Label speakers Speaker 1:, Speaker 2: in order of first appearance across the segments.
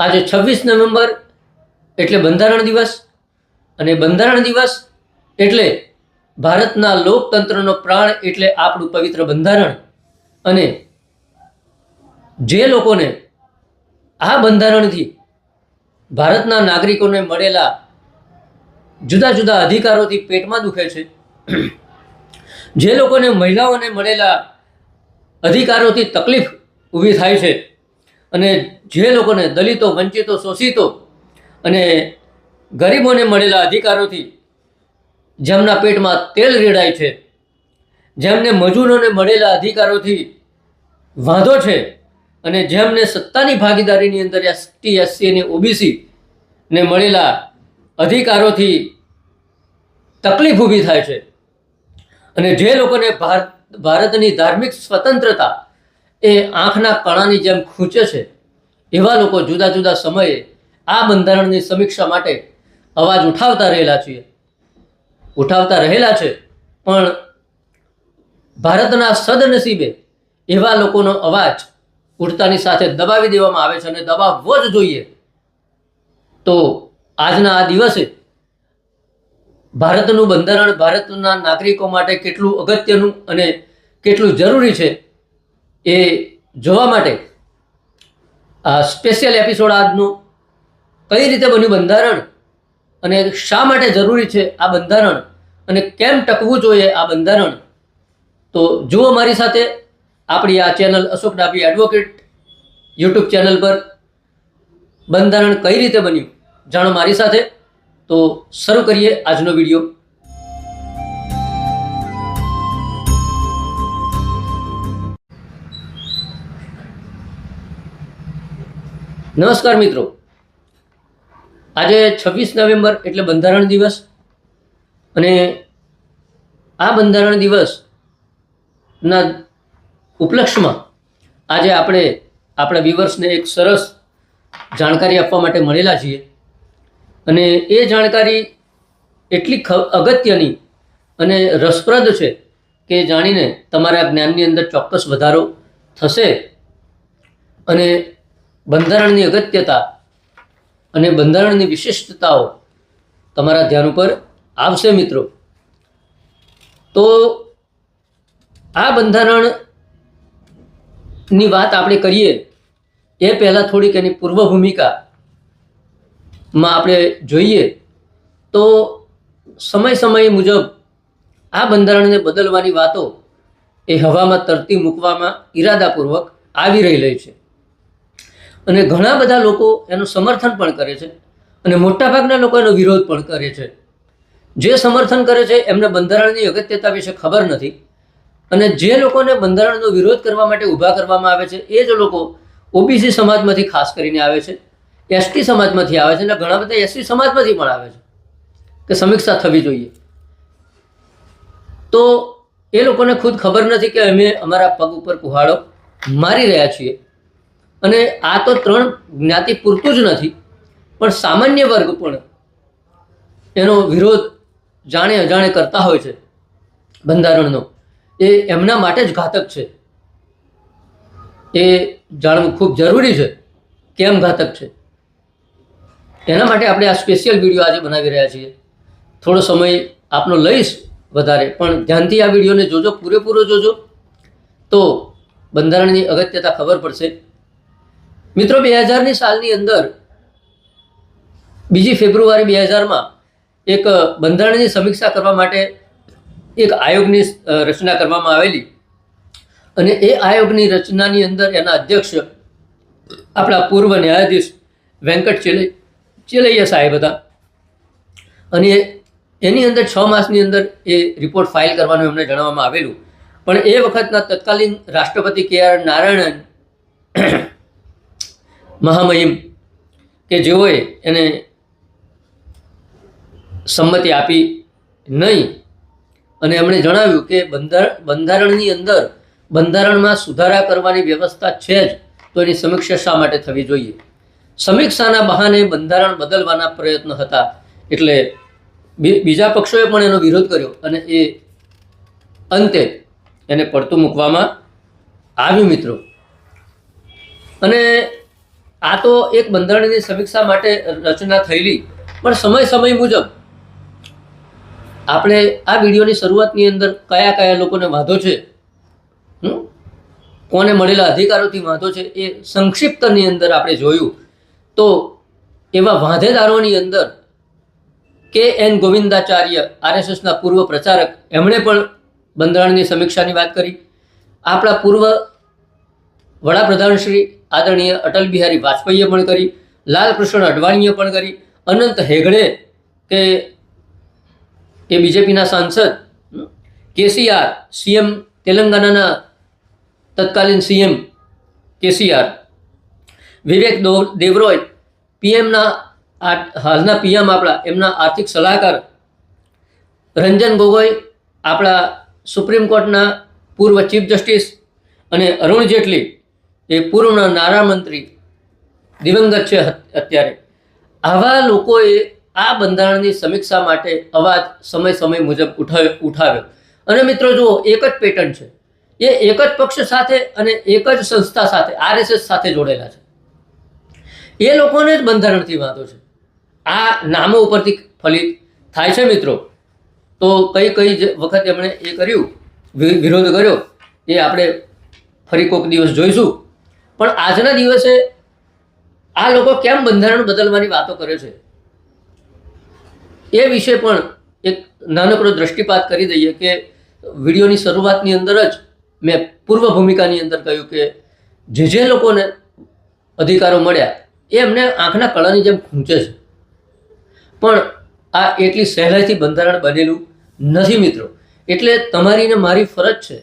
Speaker 1: આજે છવ્વીસ નવેમ્બર એટલે બંધારણ દિવસ અને બંધારણ દિવસ એટલે ભારતના લોકતંત્રનો પ્રાણ એટલે આપણું પવિત્ર બંધારણ. અને જે લોકોને આ બંધારણથી ભારતના નાગરિકોને મળેલા જુદા જુદા અધિકારોથી પેટમાં દુખે છે, જે લોકોને મહિલાઓને મળેલા અધિકારોથી તકલીફ ઊભી થાય છે અને જે લોકોને દલિતો, વંચિતો, શોષિતો અને ગરીબોને મળેલા અધિકારોથી જેમના પેટમાં તેલ રેડાય છે, જેમને મજૂરોને મળેલા અધિકારોથી વાંધો છે અને જેમને સત્તાની ભાગીદારીની અંદર એસટી, એસસી અને ઓબીસી ને મળેલા અધિકારોથી તકલીફ ઊભી થાય છે. અને જે લોકોને ભારત, ભારતની ધાર્મિક સ્વતંત્રતા એ આંખના કણાની જેમ ખૂંચે છે. એવા લોકો જુદા જુદા સમયે આ બંધારણની સમીક્ષા માટે અવાજ ઉઠાવતા રહેલા છીએ. ઉઠાવતા રહેલા છે, પણ ભારતના સદનસીબે એવા લોકોનો અવાજ ઉડતાની સાથે દબાવી દેવામાં આવે છે અને દબાવવો જ જોઈએ. તો આજના આ દિવસે ભારતનું બંધારણ ભારતના નાગરિકો માટે કેટલું અગત્યનું અને કેટલું જરૂરી છે એ જોવા માટે આ સ્પેશિયલ એપિસોડ આજનું કઈ રીતે બન્યું બંધારણ અને શા માટે જરૂરી છે આ બંધારણ અને કેમ ટકવું જોઈએ આ બંધારણ? તો જુઓ મારી સાથે આપણી આ channel Ashok Dabhi advocate YouTube channel પર બંધારણ કઈ રીતે બન્યું જાણો મારી સાથે. તો શરૂ કરીએ આજનો વીડિયો. નમસ્કાર મિત્રો. આજે છવ્વીસ નવેમ્બર એટલે બંધારણ દિવસ અને આ બંધારણ દિવસના ઉપલક્ષમાં આજે આપણે આપણા વ્યુવર્સને એક સરસ જાણકારી આપવા માટે મળેલા છીએ. અને એ જાણકારી એટલી ખ, અગત્યની અને રસપ્રદ છે કે જાણીને તમારા જ્ઞાનની અંદર ચોક્કસ વધારો થશે અને બંધારણની અગત્યતા અને બંધારણની વિશિષ્ટતાઓ તમારા ધ્યાન ઉપર આવશે મિત્રો. તો આ બંધારણની વાત આપણે કરીએ, એ પહેલાં થોડીક એની પૂર્વ ભૂમિકામાં આપણે જોઈએ. તો સમય સમય મુજબ આ બંધારણને બદલવાની વાતો એ હવામાં તરતી મૂકવામાં ઈરાદાપૂર્વક આવી રહેલી છે. અને ઘણા બધા લોકો એનું સમર્થન પણ કરે છે અને મોટાભાગના લોકો એનો વિરોધ પણ કરે છે. જે સમર્થન કરે છે એમને બંધારણની અગત્યતા વિશે ખબર નથી અને જે લોકોને બંધારણનો વિરોધ કરવા માટે ઊભા કરવામાં આવે છે એ જ લોકો ઓબીસી સમાજમાંથી ખાસ કરીને આવે છે, એસટી સમાજમાંથી આવે છે અને ઘણા બધા એસટી સમાજમાંથી પણ આવે છે કે સમીક્ષા થવી જોઈએ. તો એ લોકોને ખુદ ખબર નથી કે અમે અમારા પગ ઉપર કુહાડો મારી રહ્યા છીએ. અને આ તો ત્રણ જ્ઞાતિ પૂરતું જ નથી, પણ સામાન્ય વર્ગ પણ એનો વિરોધ જાણે અજાણે કરતા હોય છે બંધારણનો. એ એમના માટે જ ઘાતક છે. એ જાણવું ખૂબ જરૂરી છે કેમ ઘાતક છે. એના માટે આપણે આ સ્પેશિયલ વીડિયો આજે બનાવી રહ્યા છીએ. થોડો સમય આપનો લઈશ વધારે, પણ ધ્યાનથી આ વિડીયોને જોજો, પૂરેપૂરો જોજો. તો બંધારણની અગત્યતા ખબર પડશે. મિત્રો, બે હજારની સાલની અંદર, બીજી ફેબ્રુઆરી બે હજારમાં એક બંધારણની સમીક્ષા કરવા માટે એક આયોગની રચના કરવામાં આવેલી. અને એ આયોગની રચનાની અંદર એના અધ્યક્ષ આપણા પૂર્વ ન્યાયાધીશ વેંકટ ચેલે ચેલૈયા સાહેબ હતા. અને એની અંદર છ માસની અંદર એ રિપોર્ટ ફાઇલ કરવાનું એમને જણાવવામાં આવેલું. પણ એ વખતના તત્કાલીન રાષ્ટ્રપતિ કે આર નારાયણન મહામહિમ કે જેઓએ એને સંમતિ આપી નહીં. અને એમણે જણાવ્યું કે બંધાર, બંધારણની અંદર બંધારણમાં સુધારા કરવાની વ્યવસ્થા છે જ, તો એની સમીક્ષા શા માટે થવી જોઈએ? સમીક્ષાના બહાને બંધારણ બદલવાના પ્રયત્ન હતા. એટલે બીજા પક્ષોએ પણ એનો વિરોધ કર્યો અને એ અંતે એને પડતું મૂકવામાં આવ્યું, મિત્રો. અને આ તો એક બંધારણની સમીક્ષા માટે રચના થયેલી, પણ સમય સમય મુજબ આપણે આ વિડીયોની શરૂઆતની અંદર કયા કયા લોકોને વાંધો છે? કોને મળેલા અધિકારોથી વાંધો છે, એ સંક્ષિપ્તની અંદર આપણે જોયું તો એવા વાંધેદારોની અંદર કે એન ગોવિંદાચાર્ય, આરએસએસના પૂર્વ પ્રચારક, એમણે પણ બંધારણની સમીક્ષાની વાત કરી આપણા પૂર્વ વડાપ્રધાન શ્રી આદરણીય અટલ બિહારી વાજપેયીએ પણ કરી, લાલકૃષ્ણ અડવાણીએ પણ કરી, અનંત હેગડે કે એ બીજેપીના સાંસદ કેસીઆર, સીએમ તેલંગાનાના તત્કાલીન સીએમ કેસીઆર, વિવેક દેવરોય, પીએમના હાલના પીએમ આપણા, એમના આર્થિક સલાહકાર, રંજન ગોગોઈ, આપણા સુપ્રીમ કોર્ટના પૂર્વ ચીફ જસ્ટિસ અને અરુણ જેટલી એ પૂર્ણ નાણામંત્રી દિવંગત છે અત્યારે. આવા લોકોએ આ બંધારણની સમીક્ષા માટે અવાજ સમય સમય મુજબ ઉઠાવ્યો ઉઠાવ્યો. અને મિત્રો જુઓ, એક જ પેટર્ન છે. એ એક જ પક્ષ સાથે અને એક જ સંસ્થા સાથે, આરએસએસ સાથે જોડેલા છે. એ લોકોને જ બંધારણથી વાંધો છે. આ નામો ઉપરથી ફલિત થાય છે મિત્રો. તો કઈ કઈ વખત એમણે એ કર્યું વિરોધ કર્યો, એ આપણે ફરી કોઈક દિવસ જોઈશું. પણ આજના દિવસે આ લોકો કેમ બંધારણ બદલવાની વાતો કરે છે? એ વિશે પણ એક નાનકડો દ્રષ્ટિપાત કરી દઈએ કે વિડીયોની શરૂઆતની અંદર જ મેં પૂર્વ ભૂમિકાની અંદર કહ્યું કે જે જે લોકોને અધિકારો મળ્યા, એ એમને આંખના કળાની જેમ ખૂંચે છે. પણ આ એટલી સહેલાઈથી બંધારણ બનેલું નથી મિત્રો. એટલે તમારી ને મારી ફરજ છે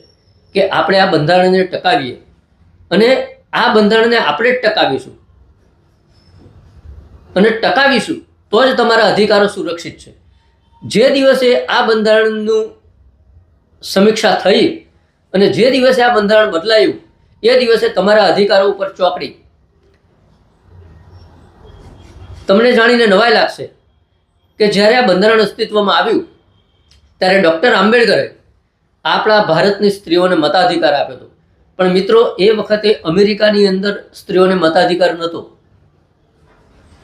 Speaker 1: કે આપણે આ બંધારણને ટકાવીએ. અને આ બંધારણને આપણે જ ટકાવીશું. અને ટકાવીશું તો જ તમારા અધિકારો સુરક્ષિત છે. જે દિવસે આ બંધારણનું સમીક્ષા થઈ અને જે દિવસે આ બંધારણ બદલાયું, એ દિવસે તમારા અધિકારો ઉપર ચોકડી. તમને જાણીને નવાઈ લાગશે કે જ્યારે આ બંધારણ અસ્તિત્વમાં આવ્યું, ત્યારે ડૉક્ટર આંબેડકરે આપણા ભારતની સ્ત્રીઓને મતાધિકાર આપ્યો હતો. પણ મિત્રો, એ વખતે અમેરિકાની અંદર સ્ત્રીઓને મતાધિકાર નહોતો.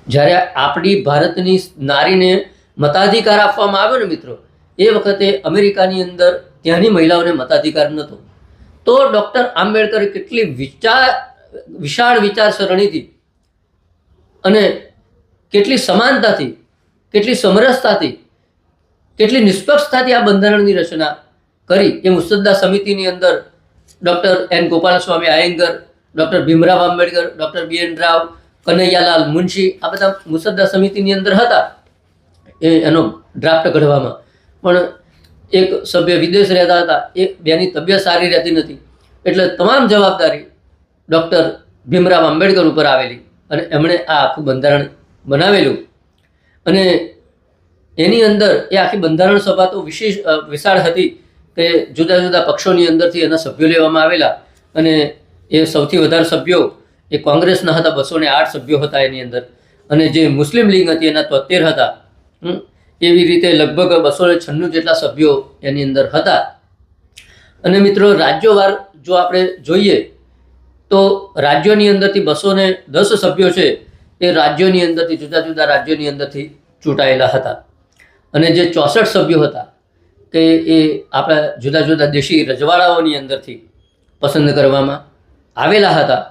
Speaker 1: જ્યારે આપણી ભારતની નારીને મતાધિકાર આપવામાં આવ્યો ને મિત્રો, એ વખતે અમેરિકાની અંદર ત્યાંની મહિલાઓને મતાધિકાર નહોતો. તો ડૉક્ટર આંબેડકરે કેટલી વિચાર વિશાળ વિચારસરણીથી અને કેટલી સમાનતાથી, કેટલી સમરસતાથી, કેટલી નિષ્પક્ષતાથી આ બંધારણની રચના કરી. એ મુસદ્દા સમિતિની અંદર doctor N Gopalaswamy Ayyangar, doctor Bhimrao Ambedkar, doctor B N Rau, Kanaiyalal Munshi, આ બધા મુસદ્દા સમિતિની અંદર હતા. એ એનો ડ્રાફ્ટ ઘડવામાં. પણ એક સભ્ય વિદેશ રહેતા હતા, એ બેની તબિયત સારી રહેતી નથી. એટલે તમામ જવાબદારી ડૉક્ટર ભીમરાવ આંબેડકર ઉપર આવેલી અને એમણે આ આખું બંધારણ બનાવેલું. અને એની અંદર એ આખી બંધારણ સભા તો વિશેષ વિશાળ હતી. કે જુદા જુદા પક્ષોની અંદરથી એના સભ્યો લેવામાં આવેલા અને એ સૌથી વધારે સભ્યો એ કોંગ્રેસના હતા, બસો ને આઠ સભ્યો હતા એની અંદર. અને જે મુસ્લિમ લીગ હતી એના તોતેર હતા. એવી રીતે લગભગ બસો ને છન્નું જેટલા સભ્યો એની અંદર હતા. અને મિત્રો, રાજ્યોવાર જો આપણે જોઈએ, તો રાજ્યોની અંદરથી બસો ને દસ સભ્યો છે એ રાજ્યોની અંદરથી, જુદા જુદા રાજ્યોની અંદરથી ચૂંટાયેલા હતા. અને જે ચોસઠ સભ્યો હતા કે એ આપણા જુદા જુદા દેશી રજવાડાઓની અંદરથી પસંદ કરવામાં આવેલા હતા.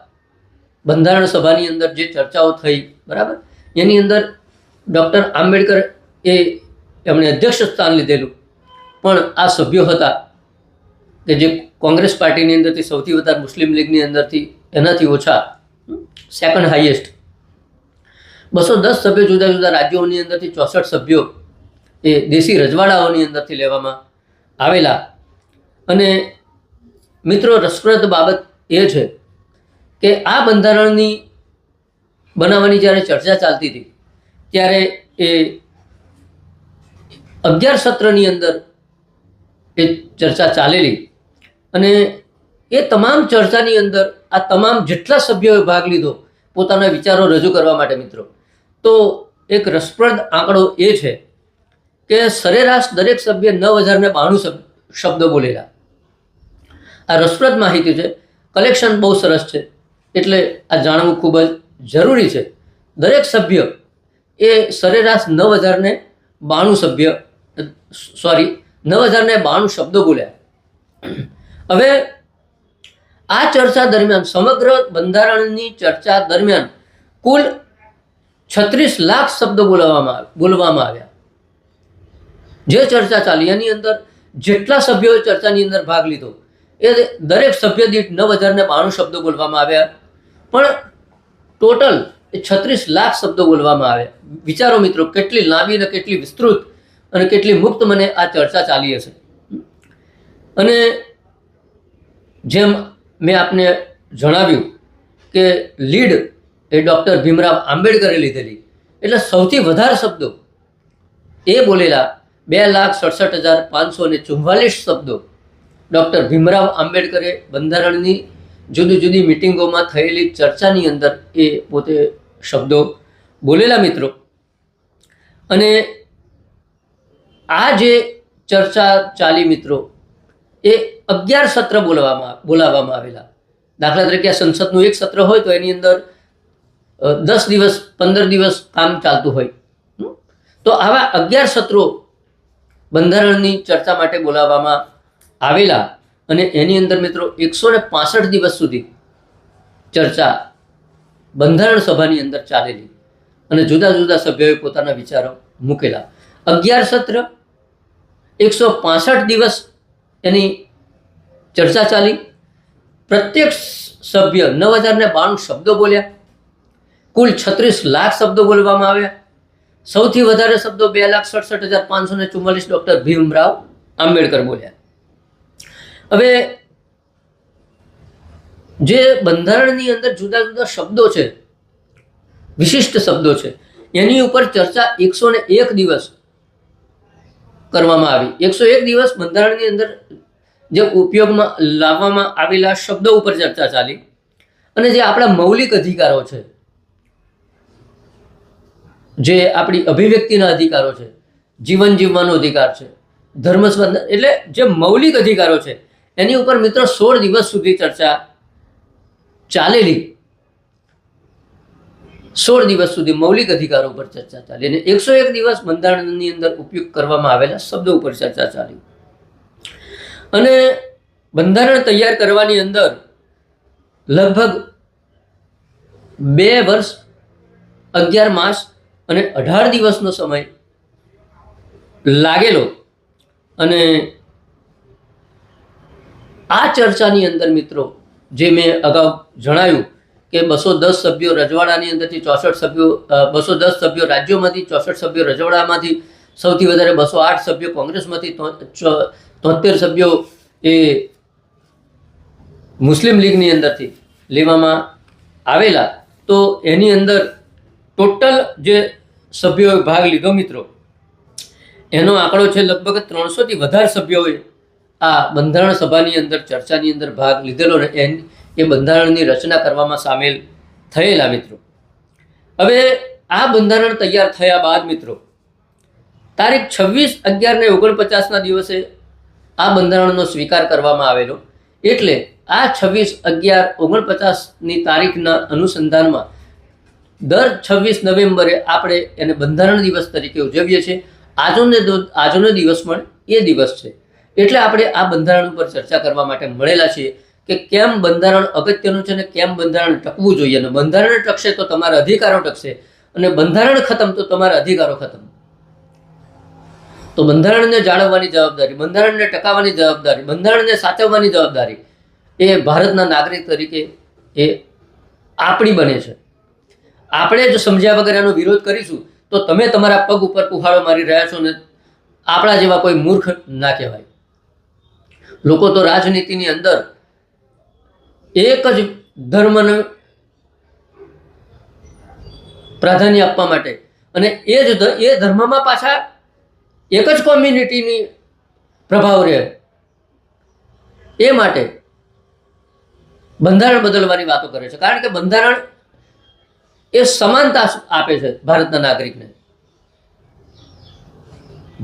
Speaker 1: બંધારણ સભાની અંદર જે ચર્ચાઓ થઈ, બરાબર? એની અંદર ડૉક્ટર આંબેડકર એ એમણે અધ્યક્ષ સ્થાન લીધેલું. પણ આ સભ્યો હતા કે જે કોંગ્રેસ પાર્ટીની અંદરથી સૌથી વધારે મુસ્લિમ લીગની અંદરથી એનાથી ઓછા સેકન્ડ હાઈએસ્ટ બસો દસ સભ્યો જુદા જુદા રાજ્યોની અંદરથી ચોસઠ સભ્યો એ દેશી રજવાડાઓની અંદરથી લેવામાં આવેલા. અને મિત્રો, રસપ્રદ બાબત એ છે કે આ બંધારણની બનાવવાની જ્યારે ચર્ચા ચાલતી હતી, ત્યારે એ અગિયાર સત્રની અંદર એ ચર્ચા ચાલેલી. અને એ તમામ ચર્ચાની અંદર આ તમામ જેટલા સભ્યોએ ભાગ લીધો, પોતાના વિચારો રજૂ કરવા માટે મિત્રો, તો એક રસપ્રદ આંકડો એ છે કે સરેરાશ દરેક સભ્ય નવ હજાર ને બાણું શબ્દો બોલેલા. આ રસપ્રદ માહિતી છે. કલેક્શન બહુ સરસ છે. એટલે આ જાણવું ખૂબ જ જરૂરી છે. દરેક સભ્ય એ સરેરાશ નવ હજારને બાણું સભ્ય, સોરી, નવ હજારને બાણું શબ્દો બોલ્યા. હવે આ ચર્ચા દરમિયાન, સમગ્ર બંધારણની ચર્ચા દરમિયાન કુલ છત્રીસ લાખ શબ્દો બોલાવવામાં બોલવામાં આવ્યા. જે ચર્ચા ચાલી, એની અંદર જેટલા સભ્યોએ ચર્ચાની અંદર ભાગ લીધો, એ દરેક સભ્ય દીઠ નવ હજારને બાણું શબ્દો બોલવામાં આવ્યા. પણ ટોટલ એ છત્રીસ લાખ શબ્દો બોલવામાં આવ્યા. વિચારો મિત્રો, કેટલી લાંબી અને કેટલી વિસ્તૃત અને કેટલી મુક્ત મને આ ચર્ચા ચાલી હશે. અને જેમ મેં આપને જણાવ્યું કે લીડ એ ડૉક્ટર ભીમરાવ આંબેડકરે લીધેલી. એટલે સૌથી વધારે શબ્દો એ બોલેલા બે લાખ સડસઠ હજાર પાંચસો ને ચુમ્માલીસ શબ્દો ડૉક્ટર ભીમરાવ આંબેડકરે બંધારણની જુદી જુદી મિટિંગોમાં થયેલી ચર્ચાની અંદર એ પોતે શબ્દો બોલેલા મિત્રો. અને આ જે ચર્ચા ચાલી મિત્રો, એ અગિયાર સત્ર બોલવામાં, બોલાવવામાં આવેલા. દાખલા તરીકે આ સંસદનું એક સત્ર હોય તો એની અંદર દસ દિવસ, પંદર દિવસ કામ ચાલતું હોય. તો આવા અગિયાર સત્રો બંધારણની ચર્ચા માટે બોલાવવામાં આવેલા અને એની અંદર મિત્રો એકસો ને પાસઠ દિવસ સુધી ચર્ચા બંધારણ સભાની અંદર ચાલેલી અને જુદા જુદા સભ્યોએ પોતાના વિચારો મૂકેલા. અગિયાર સત્ર, એકસો પાસઠ દિવસ એની ચર્ચા ચાલી. પ્રત્યેક સભ્ય નવ હજારને બાણું શબ્દો બોલ્યા. કુલ છત્રીસ લાખ શબ્દો બોલવામાં આવ્યા. સૌથી વધારે શબ્દો બે લાખ સડસઠ હજાર પાંચસો ને ચુમ્માલીસ ડૉક્ટર ભીમરાવ આંબેડકર બોલ્યા. હવે જે બંધારણની અંદર જુદા જુદા શબ્દો છે, વિશિષ્ટ શબ્દો છે, એની ઉપર ચર્ચા એકસો ને એક દિવસ કરવામાં આવી. એકસો એક દિવસ બંધારણની અંદર જે ઉપયોગમાં લાવવામાં આવેલા શબ્દો ઉપર ચર્ચા ચાલી અને જે આપણા મૌલિક અધિકારો છે જે આપણી અભિવ્યક્તિના અધિકારો છે, જીવન જીવવાનો અધિકાર છે, ધર્મ એટલે જે મૌલિક અધિકારો છે, એની ઉપર મિત્રો સોળ દિવસ સુધી ચર્ચા ચાલેલી. સોળ દિવસ સુધી મૌલિક અધિકારો ઉપર ચર્ચા ચાલી અને એકસો એક દિવસ બંધારણની અંદર ઉપયોગ કરવામાં આવેલા શબ્દો ઉપર ચર્ચા ચાલી. અને બંધારણ તૈયાર કરવાની અંદર લગભગ બે વર્ષ, અગિયાર માસ અને અઢાર દિવસનો સમય લાગેલો અને આ ચર્ચાની અંદર મિત્રો જે મેં અગાઉ જણાવ્યું કે બસો દસ સભ્યો રજવાડાની અંદરથી ચોસઠ સભ્યો બસો દસ સભ્યો રાજ્યોમાંથી, ચોસઠ સભ્યો રજવાડામાંથી, સૌથી વધારે બસો આઠ સભ્યો કોંગ્રેસમાંથી તોતેર સભ્યો એ મુસ્લિમ લીગની અંદરથી લેવામાં આવેલા. તો એની અંદર ટોટલ જે સભ્યોએ ભાગ લીધો મિત્રો, એનો આંકડો છે લગભગ ત્રણસોથી વધારે સભ્યોએ આ બંધારણ સભાની અંદર, ચર્ચાની અંદર ભાગ લીધેલો એન, એ બંધારણની રચના કરવામાં સામેલ થયેલા મિત્રો. હવે આ બંધારણ તૈયાર થયા બાદ મિત્રો, તારીખ છવ્વીસ અગિયાર ને ઓગણપચાસના દિવસે આ બંધારણનો સ્વીકાર કરવામાં આવેલો. એટલે આ છવ્વીસ અગિયાર ઓગણપચાસની તારીખના અનુસંધાનમાં દર છવ્વીસ નવેમ્બરે આપણે એને બંધારણ દિવસ તરીકે ઉજવીએ છીએ. આજનો આજનો દિવસ પણ એ દિવસ છે. એટલે આપણે આ બંધારણ ઉપર ચર્ચા કરવા માટે મળેલા છીએ કે કેમ બંધારણ અગત્યનું છે ને કેમ બંધારણ ટકવું જોઈએ અને બંધારણ ટકશે તો તમારા અધિકારો ટકશે અને બંધારણ ખતમ તો તમારા અધિકારો ખતમ. તો બંધારણને જાળવવાની જવાબદારી, બંધારણને ટકાવવાની જવાબદારી, બંધારણને સાચવવાની જવાબદારી એ ભારતના નાગરિક તરીકે એ આપણી બને છે. આપણે જો સમજ્યા વગર એનો વિરોધ કરીશું, તો તમે તમારા પગ ઉપર કુહાડો મારી રહ્યા છો ને આપણા જેવા કોઈ મૂર્ખ ના કહેવાય. લોકો તો રાજનીતિની અંદર એક જ ધર્મને પ્રાધાન્ય આપવા માટે અને એ જ એ ધર્મમાં પાછા એક જ કોમ્યુનિટીની પ્રભાવ રહે. એ માટે બંધારણ બદલવાની વાતો કરે છે. કારણ કે બંધારણ એ સમાનતા આપે છે ભારતના નાગરિકને.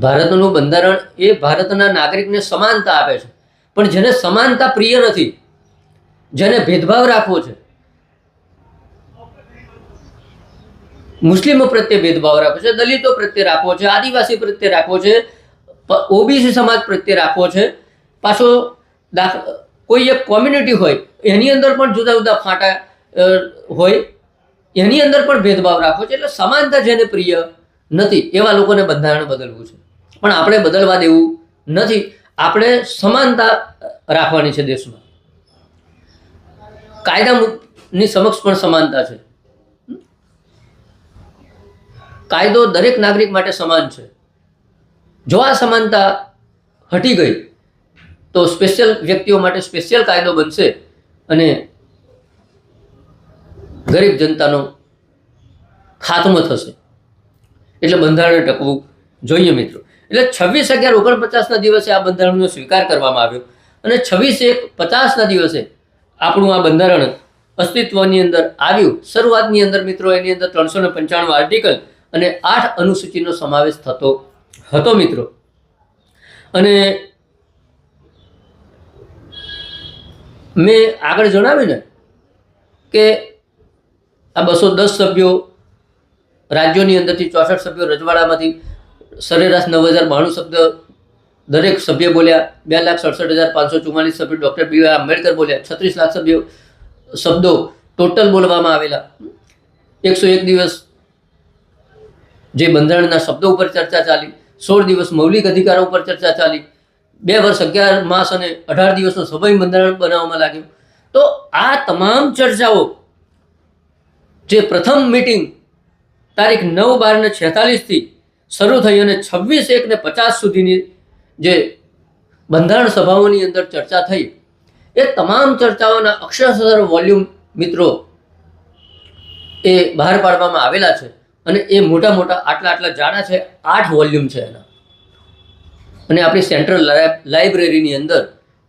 Speaker 1: ભારતનું બંધારણ એ ભારતના નાગરિકને સમાનતા આપે છે. પણ જેને સમાનતા પ્રિય નથી, જેને ભેદભાવ રાખવો છે, મુસ્લિમો પ્રત્યે ભેદભાવ રાખવો છે, દલિતો પ્રત્યે રાખવો છે, આદિવાસી પ્રત્યે રાખવો છે ઓબીસી સમાજ પ્રત્યે રાખવો છે. પાછો કોઈ એક કોમ્યુનિટી હોય, એની અંદર પણ જુદા જુદા ફાંટા હોય. એની અંદર પણ ભેદભાવ રાખવો છે એટલે સમાનતા જેને પ્રિય નથી, એવા લોકોને બંધારણ બદલવું છે. પણ આપણે બદલવા દેવું નથી. આપણે સમાનતા રાખવાની છે દેશમાં. કાયદાની સમક્ષ પણ સમાનતા છે. કાયદો દરેક નાગરિક માટે સમાન છે. જો આ સમાનતા હટી ગઈ, તો સ્પેશિયલ વ્યક્તિઓ માટે સ્પેશિયલ કાયદો બનશે અને ગરીબ જનતાનો ખાત્મો થશે. એટલે બંધારણ ટકવું જોઈએ મિત્રો. એટલે છવ્વીસ અગિયાર ઓગણપચાસના દિવસે આ બંધારણનો સ્વીકાર કરવામાં આવ્યો. અને છવ્વીસ એક પચાસના દિવસે આપણું આ બંધારણ અસ્તિત્વની અંદર આવ્યું. શરૂઆતની અંદર મિત્રો એની અંદર ત્રણસો ને પંચાણું આર્ટિકલ અને આઠ અનુસૂચિનો સમાવેશ થતો હતો મિત્રો. અને મેં આગળ જણાવ્યું ને કે આ બસો દસ સભ્યો રાજ્યોની અંદરથી ચોસઠ સભ્યો રજવાડામાંથી સરેરાશ નવ હજાર બાણું શબ્દ દરેક સભ્ય બોલ્યા, બે લાખ સડસઠ હજાર પાંચસો ચુમ્માલીસ સભ્યો ડૉક્ટર બી આર આંબેડકર બોલ્યા, છત્રીસ લાખ સભ્યો શબ્દો ટોટલ બોલવામાં આવેલા. એકસો એક દિવસ જે બંધારણના શબ્દો ઉપર ચર્ચા ચાલી, સોળ દિવસ મૌલિક અધિકારો ઉપર ચર્ચા ચાલી, બે વર્ષ અગિયાર માસ અને અઢાર દિવસનો સમય બંધારણ બનાવવામાં લાગ્યું. તો આ તમામ ચર્ચાઓ જે પ્રથમ મિટિંગ તારીખ નવ બાર ને છેતાલીસથી શરૂ થઈ અને છવ્વીસ એક ને પચાસ સુધીની જે બંધારણ સભાઓની અંદર ચર્ચા થઈ, એ તમામ ચર્ચાઓના અક્ષરશર વોલ્યુમ મિત્રો એ બહાર પાડવામાં આવેલા છે અને એ મોટા મોટા આટલા આટલા જાડા છે, આઠ વોલ્યુમ છે એના. અને આપણી સેન્ટ્રલ લાઇબ્રેરીની અંદર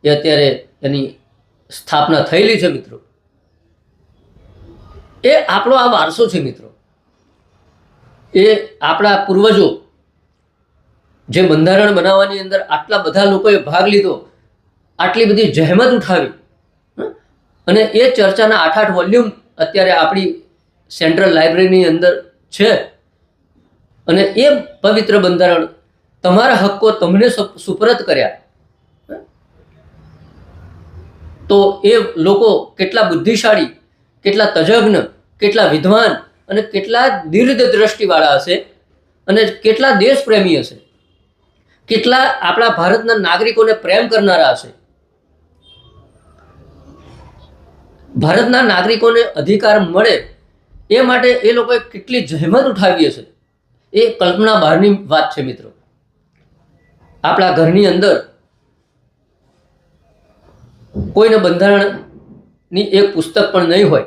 Speaker 1: એ અત્યારે એની સ્થાપના થયેલી છે મિત્રો. એ આપણો આ વારસો છે, મિત્રો. એ આપણા પૂર્વજો જે બંધારણ બનાવવાની અંદર આટલા બધા લોકોએ ભાગ લીધો, આટલી બધી જહેમત ઉઠાવી અને એ ચર્ચાના આઠ આઠ વોલ્યુમ અત્યારે આપણી સેન્ટ્રલ લાઇબ્રેરીની અંદર છે. અને એ પવિત્ર બંધારણ તમારા હક્કો તમને સુપરત કર્યા. તો એ લોકો કેટલા બુદ્ધિશાળી કેટલા તજજ્ઞ, કેટલા વિદ્વાન અને કેટલા દીર્ઘ દ્રષ્ટિવાળા હશે અને કેટલા દેશપ્રેમી હશે. કેટલા આપણા ભારતના નાગરિકોને પ્રેમ કરનારા હશે. ભારતના નાગરિકોને અધિકાર મળે એ માટે એ લોકોએ કેટલી જહેમત ઉઠાવી હશે. એ કલ્પના બહારની વાત છે મિત્રો. આપણા ઘરની અંદર કોઈને બંધારણની એક પુસ્તક પણ નહીં હોય.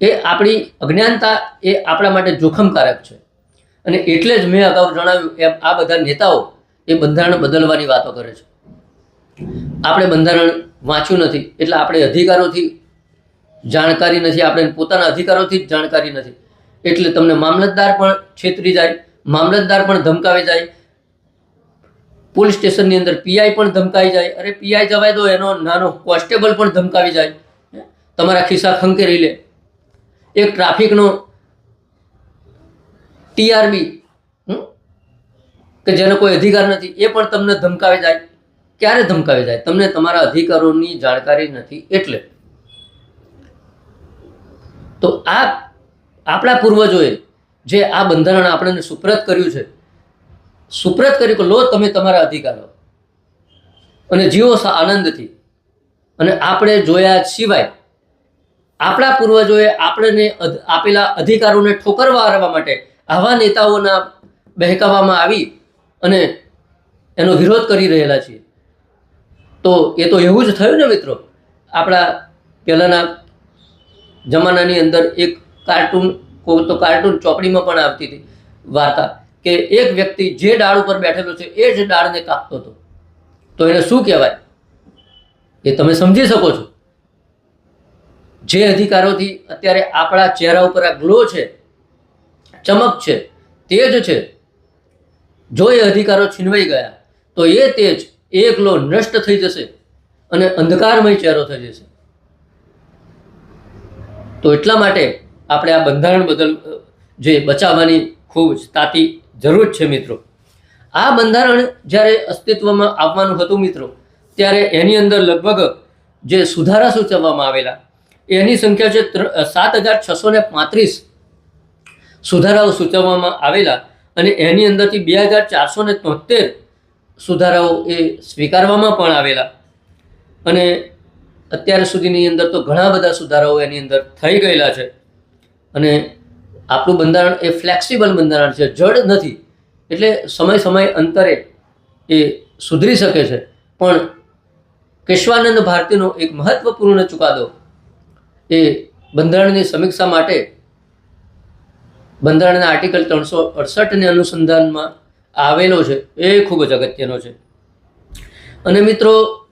Speaker 1: એ આપણી અજ્ઞાનતા એ આપણા માટે જોખમકારક છે. અને એટલે જ મેં અગાઉ જણાવ્યું એમ આ બધા નેતાઓ એ બંધારણ બદલવાની વાતો કરે છે. આપણે બંધારણ વાંચ્યું નથી, એટલે આપણે અધિકારોથી જાણકારી નથી, આપણે પોતાના અધિકારોથી જ જાણકારી નથી. એટલે તમને મામલતદાર પણ છેતરી જાય, મામલતદાર પણ ધમકાવી જાય, પોલીસ સ્ટેશનની અંદર પીઆઈ પણ ધમકાવી જાય. અરે પીઆઈ જવાય દો, એનો નાનો કોન્સ્ટેબલ પણ ધમકાવી જાય. તમારા ખિસ્સા ખંકેરી લે. એક ટ્રાફિકનો ટીઆરબી કે જેનો કોઈ અધિકાર નથી, એ પણ તમને ધમકાવી જાય. ક્યારે ધમકાવી જાય? તમને તમારા અધિકારોની જાણકારી નથી એટલે. તો આ આપણા પૂર્વજોએ જે આ બંધારણ આપણને સુપ્રત કર્યું છે, સુપ્રત કર્યું કે લો તમે તમારા અધિકારો. અને જીવો આનંદથી. અને આપણે જોયા સિવાય આપણા પૂર્વજોએ આપણને આપેલા અધિકારોને ઠોકરવા આવવા માટે આવા નેતાઓના બહેકાવવામાં આવી અને એનો વિરોધ કરી રહેલા છીએ. તો એ તો એવું જ થયું ને મિત્રો. આપણા પહેલાંના જમાનાની અંદર એક કાર્ટૂન તો કાર્ટૂન ચોપડીમાં પણ આવતી હતી વાર્તા કે એક વ્યક્તિ જે ડાળ ઉપર બેઠેલો છે એ જ ડાળને કાપતો હતો. તો એને શું કહેવાય? એ તમે સમજી શકો છો. જે અધિકારોથી અત્યારે આપણા ચહેરા ઉપર આ ગ્લો છે, ચમક છે, તેજ છે. જો એ અધિકારો છીનવાઈ ગયા, તો એ તેજ એ ગ્લો નષ્ટ થઈ જશે અને અંધકારમય ચહેરો થઈ જશે. તો એટલા માટે આપણે આ બંધારણ બદલ, જે બચાવવાની ખૂબ જ તાતી જરૂર છે મિત્રો. આ બંધારણ જ્યારે અસ્તિત્વમાં આવવાનું હતું મિત્રો, ત્યારે એની અંદર લગભગ જે સુધારા સૂચવવામાં આવેલા એની સંખ્યા છે સાત હજાર છસો ને પાંત્રીસ સુધારાઓ સૂચવવામાં આવેલા અને એની અંદરથી બે હજાર ચારસો ને તોતેર સુધારાઓ એ સ્વીકારવામાં પણ આવેલા. અને અત્યાર સુધીની અંદર તો ઘણા બધા સુધારાઓ એની અંદર થઈ ગયેલા છે. અને આપણું બંધારણ એ ફ્લેક્સિબલ બંધારણ છે, જડ નથી. એટલે સમય સમય અંતરે એ સુધરી શકે છે. પણ કેશવાનંદ ભારતીનો એક મહત્વપૂર્ણ ચુકાદો એ બંધારણની સમીક્ષા માટે બંધારણના આર્ટિકલ ત્રણસો અડસઠને અનુસંધાનમાં આવેલો છે. એ ખૂબ જ અગત્યનો છે. અને મિત્રો,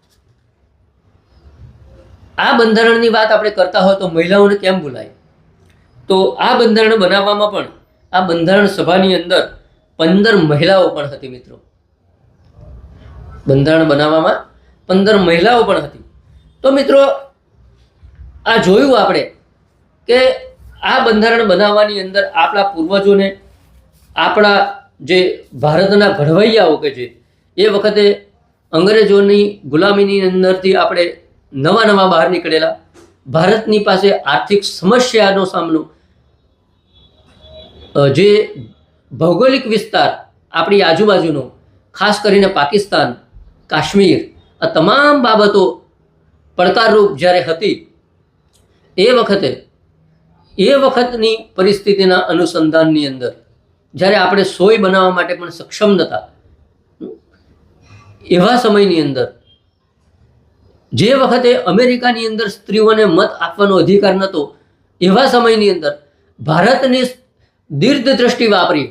Speaker 1: આ બંધારણની વાત આપણે કરતા હોય તો મહિલાઓને કેમ ભૂલાય? તો આ બંધારણ બનાવવામાં પણ આ બંધારણ સભાની અંદર પંદર મહિલાઓ પણ હતી મિત્રો. બંધારણ બનાવવામાં પંદર મહિલાઓ પણ હતી. તો મિત્રો આ જોયું આપણે કે આ બંધારણ બનાવવાની અંદર આપણા પૂર્વજોને આપણા જે ભારતના ઘડવૈયાઓ કે છે, એ વખતે અંગ્રેજોની ગુલામીની અંદરથી આપણે નવા નવા બહાર નીકળેલા, ભારતની પાસે આર્થિક સમસ્યાનો સામનો જે ભૌગોલિક વિસ્તાર આપણી આજુબાજુનો, ખાસ કરીને પાકિસ્તાન, કાશ્મીર, આ તમામ બાબતો પડકારરૂપ જ્યારે હતી એ વખતે, એ વખતની પરિસ્થિતિના અનુસંધાનની અંદર, જ્યારે આપણે સોય બનાવવા માટે પણ સક્ષમ નહોતા એવા સમયની અંદર, જે વખતે અમેરિકાની અંદર સ્ત્રીઓને મત આપવાનો અધિકાર નહોતો એવા સમયની અંદર ભારતની દીર્ઘ દ્રષ્ટિ વાપરી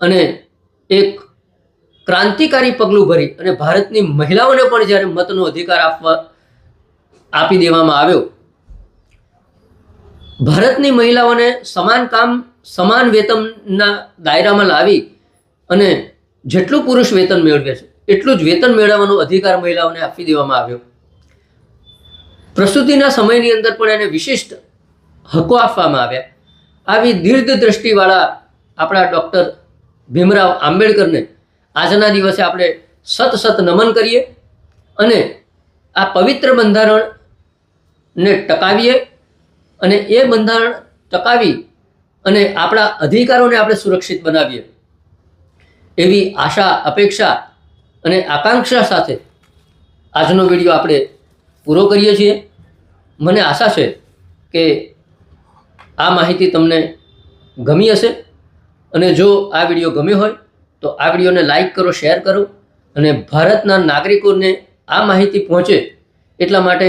Speaker 1: અને એક ક્રાંતિકારી પગલું ભરી અને ભારતની મહિલાઓને પણ જ્યારે મતનો અધિકાર આપવા, આપી દેવામાં આવ્યો ભારતની મહિલાઓને સમાન કામ, સમાન વેતનના દાયરામાં લાવી અને જેટલું પુરુષ વેતન મેળવે છે, એટલું જ વેતન મેળવવાનો અધિકાર મહિલાઓને આપી દેવામાં આવ્યો. પ્રસૂતિના સમયની અંદર પણ એને વિશિષ્ટ હકો આપવામાં આવ્યા. આવી દીર્ઘ દ્રષ્ટિવાળા આપણા ડૉક્ટર ભીમરાવ આંબેડકરને આજના દિવસે આપણે સત સત નમન કરીએ અને આ પવિત્ર બંધારણને ટકાવીએ અને એ બંધારણ ટકાવી અને આપણા અધિકારોને આપણે સુરક્ષિત બનાવીએ. એવી આશા, અપેક્ષા અને આકાંક્ષા સાથે આજનો વીડિયો આપણે પૂરો કરીએ છીએ. મને આશા છે કે આ માહિતી તમને ગમી હશે અને જો આ વીડિયો ગમ્યો હોય તો આ વિડીયોને લાઈક કરો, શેર કરો અને ભારતના નાગરિકોને આ માહિતી પહોંચે એટલા માટે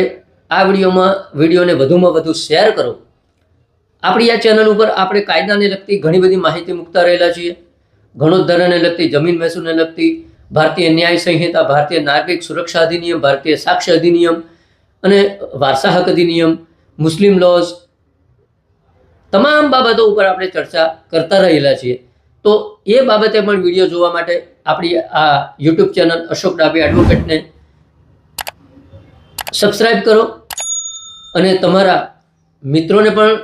Speaker 1: આ વિડીયોમાં, વિડીયોને વધુમાં વધુ શેર કરો. આપણી આ ચેનલ ઉપર આપણે કાયદાને લગતી ઘણી બધી માહિતી મૂકતા રહેલા છીએ. ગણોદ્ધારાને લગતી, જમીન મહેસૂલને લગતી, ભારતીય ન્યાય સંહિતા, ભારતીય નાગરિક સુરક્ષા અધિનિયમ, ભારતીય સાક્ષ્ય અધિનિયમ અને વારસા હક અધિનિયમ, મુસ્લિમ લોઝ, તમામ બાબતો ઉપર આપણે ચર્ચા કરતા રહેલા છીએ. તો એ બાબતે પણ વીડિયો જોવા માટે આપણી આ યુટ્યુબ ચેનલ અશોક ડાબી એડવોકેટને સબસ્ક્રાઈબ કરો. અને તમારા મિત્રોને પણ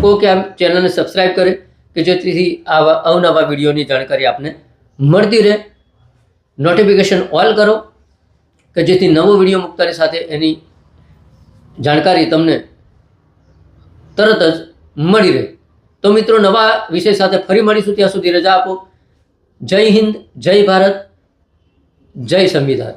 Speaker 1: કહો કે આ ચેનલને સબસ્ક્રાઈબ કરે, કે જેથી આવા અવનવા વિડીયોની જાણકારી આપને મળતી રહે. નોટિફિકેશન ઓલ કરો, કે જેથી નવો વીડિયો મૂકતાની સાથે એની જાણકારી તમને તરત જ મળી રહે. તો મિત્રો, નવા વિષય સાથે ફરી મળીશું. ત્યાં સુધી રજા આપો. જય હિન્દ, જય ભારત, જય સંવિધાન.